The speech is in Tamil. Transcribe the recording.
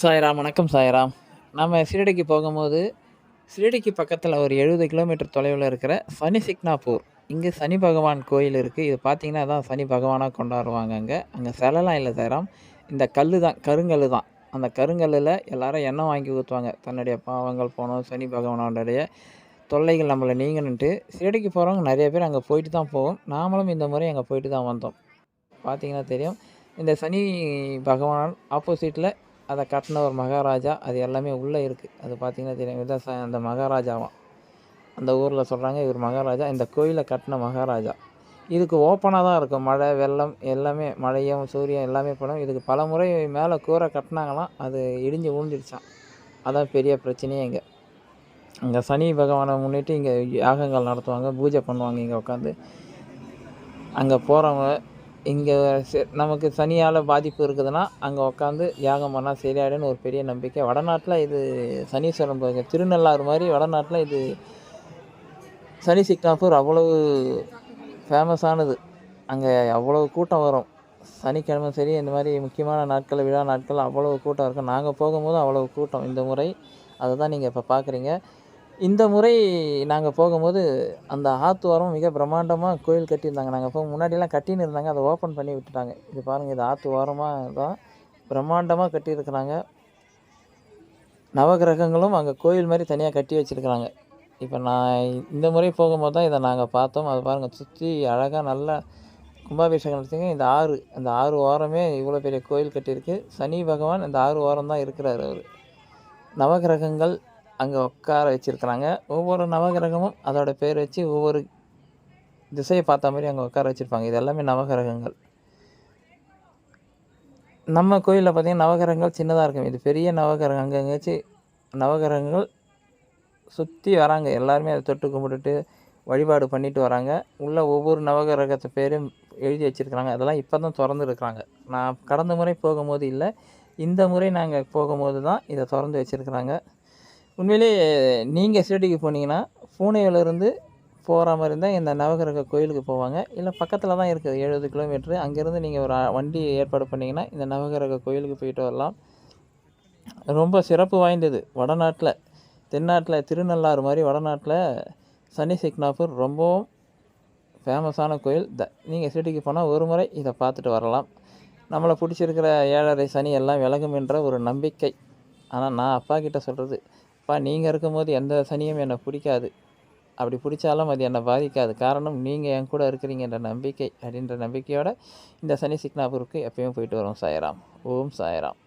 சாய்ராம் வணக்கம் சாய்ராம். நம்ம சிரடிக்கு போகும்போது ஷிரடிக்கு பக்கத்தில் ஒரு எழுபது கிலோமீட்டர் தொலைவில் இருக்கிற சனி சிக்னாப்பூர். இங்கே சனி பகவான் கோயில் இருக்குது இது பார்த்திங்கன்னா தான் சனி பகவானாக கொண்டாடுவாங்க அங்கே. அங்கே சிலைலாம் இல்லை சாய்ராம். இந்த கல் தான் கருங்கல் தான். அந்த கருங்கல்லில் எல்லாரும் எண்ணெய் வாங்கி ஊற்றுவாங்க தன்னுடைய பாவங்கள் போனோம் சனி பகவானோடைய தொல்லைகள் நம்மளை நீங்கணுன்ட்டு ஷிரடிக்கு போகிறவங்க நிறைய பேர் அங்கே போயிட்டு தான் போவோம். நாமளும் இந்த முறை அங்கே போயிட்டு தான் வந்தோம். பார்த்திங்கன்னா தெரியும். இந்த சனி பகவான் ஆப்போசிட்டில் அதை கட்டின ஒரு மகாராஜா அது எல்லாமே உள்ளே இருக்குது அது பார்த்தீங்கன்னா தெரியும். விவசாயம் அந்த மகாராஜாவாம். அந்த ஊரில் சொல்கிறாங்க இவர் மகாராஜா. இந்த கோயிலை கட்டின மகாராஜா. இதுக்கு ஓப்பனாக தான் இருக்கும். மழை வெள்ளம் எல்லாமே மழையும் சூரியன் எல்லாமே படம். இதுக்கு பல முறை மேலே கூரை கட்டினாங்களாம். அது இடிஞ்சு விழுந்துருச்சான் அதான் பெரிய பிரச்சனையே இங்கே. இங்கே சனி பகவானை முன்னிட்டு இங்கே யாகங்கள் நடத்துவாங்க பூஜை பண்ணுவாங்க இங்கே உட்காந்து அங்கே போகிறவங்க இங்கே நமக்கு சனியால் பாதிப்பு இருக்குதுன்னா அங்கே உட்காந்து யாகம் பண்ணால் சரியாயிடும்னு ஒரு பெரிய நம்பிக்கை. வடநாட்டில் இது சனீஸ்வரன் கோயில் திருநள்ளாறு மாதிரி வடநாட்டில் இது சனி சிக்னாப்பூர் அவ்வளவு ஃபேமஸானது அங்கே அவ்வளவு கூட்டம் வரும். சனிக்கிழமை சரி இந்த மாதிரி முக்கியமான நாட்கள் விழா நாட்கள் அவ்வளவு கூட்டம் இருக்கும். நாங்கள் போகும்போது அவ்வளவு கூட்டம். இந்த முறை அதை தான் நீங்கள் இப்போ பார்க்குறீங்க இந்த முறை நாங்கள் போகும்போது அந்த ஆத்துவாரம் மிக பிரம்மாண்டமாக கோயில் கட்டியிருந்தாங்க. நாங்கள் போக முன்னாடிலாம் கட்டின்னு இருந்தாங்க. அதை ஓப்பன் பண்ணி விட்டுட்டாங்க. இது பாருங்கள் இது ஆற்று ஓரமாக தான் பிரம்மாண்டமாக கட்டியிருக்கிறாங்க. நவகிரகங்களும் அங்கே கோயில் மாதிரி தனியாக கட்டி வச்சுருக்கிறாங்க. இப்போ நான் இந்த முறை போகும்போது தான் இதை நாங்கள் பார்த்தோம். அது பாருங்கள் சுற்றி அழகாக நல்லா கும்பாபிஷேகம் நடத்திங்க. இந்த ஆறு அந்த ஆறு ஓரமே இவ்வளோ பெரிய கோயில் கட்டியிருக்கு. சனி பகவான் இந்த ஆறு ஓரம் தான் இருக்கிறார் அவர். நவகிரகங்கள் அங்கே உட்கார வச்சுருக்குறாங்க. ஒவ்வொரு நவகிரகமும் அதோட பேர் வச்சு ஒவ்வொரு திசையை பார்த்த மாதிரி அங்கே உட்கார வச்சுருப்பாங்க. இது எல்லாமே நவகிரகங்கள். நம்ம கோயிலில் பார்த்திங்கன்னா நவகிரகங்கள் சின்னதாக இருக்கும். இது பெரிய நவகிரகம். அங்கே நவகிரகங்கள் சுற்றி வராங்க. எல்லாருமே அதை தொட்டு கும்பிட்டுட்டு வழிபாடு பண்ணிட்டு வராங்க. உள்ளே ஒவ்வொரு நவகிரகத்தை பேரும் எழுதி வச்சுருக்குறாங்க. அதெல்லாம் இப்போ தான் திறந்துருக்குறாங்க நான் கடந்த முறை போகும்போது இல்லை. இந்த முறை நாங்கள் போகும்போது தான் இதை திறந்து வச்சுருக்குறாங்க. உண்மையிலே நீங்கள் ஷிரடிக்கு போனீங்கன்னா பூனேவிலேருந்து போகிற மாதிரி இருந்தால் இந்த நவகிரக கோயிலுக்கு போவாங்க. இல்லை பக்கத்தில் தான் இருக்குது எழுபது கிலோமீட்ரு அங்கேருந்து நீங்கள் ஒரு வண்டி ஏற்பாடு பண்ணிங்கன்னா இந்த நவகிரக கோயிலுக்கு போயிட்டு வரலாம். ரொம்ப சிறப்பு வாய்ந்தது. வடநாட்டில் தென்னாட்டில் திருநள்ளாறு மாதிரி வடநாட்டில் சனி சிக்னாப்பூர் ரொம்பவும் ஃபேமஸான கோயில். த நீங்கள் சிட்டிக்கு போனால் ஒரு முறை இதை பார்த்துட்டு வரலாம். நம்மளை பிடிச்சிருக்கிற ஏழரை சனி எல்லாம் விலகும் என்ற ஒரு நம்பிக்கை. ஆனால் நான் அப்பா கிட்ட சொல்கிறது அப்பா நீங்கள் இருக்கும்போது எந்த சனியும் என்னை பிடிக்காது. அப்படி பிடிச்சாலும் அது என்னை பாதிக்காது. காரணம் நீங்கள் என் கூட இருக்கிறீங்கன்ற நம்பிக்கை அப்படின்ற நம்பிக்கையோடு இந்த சனி சிக்னாபூருக்கு எப்பயும் போயிட்டு வரும் சாயராம். ஓம் சாயராம்.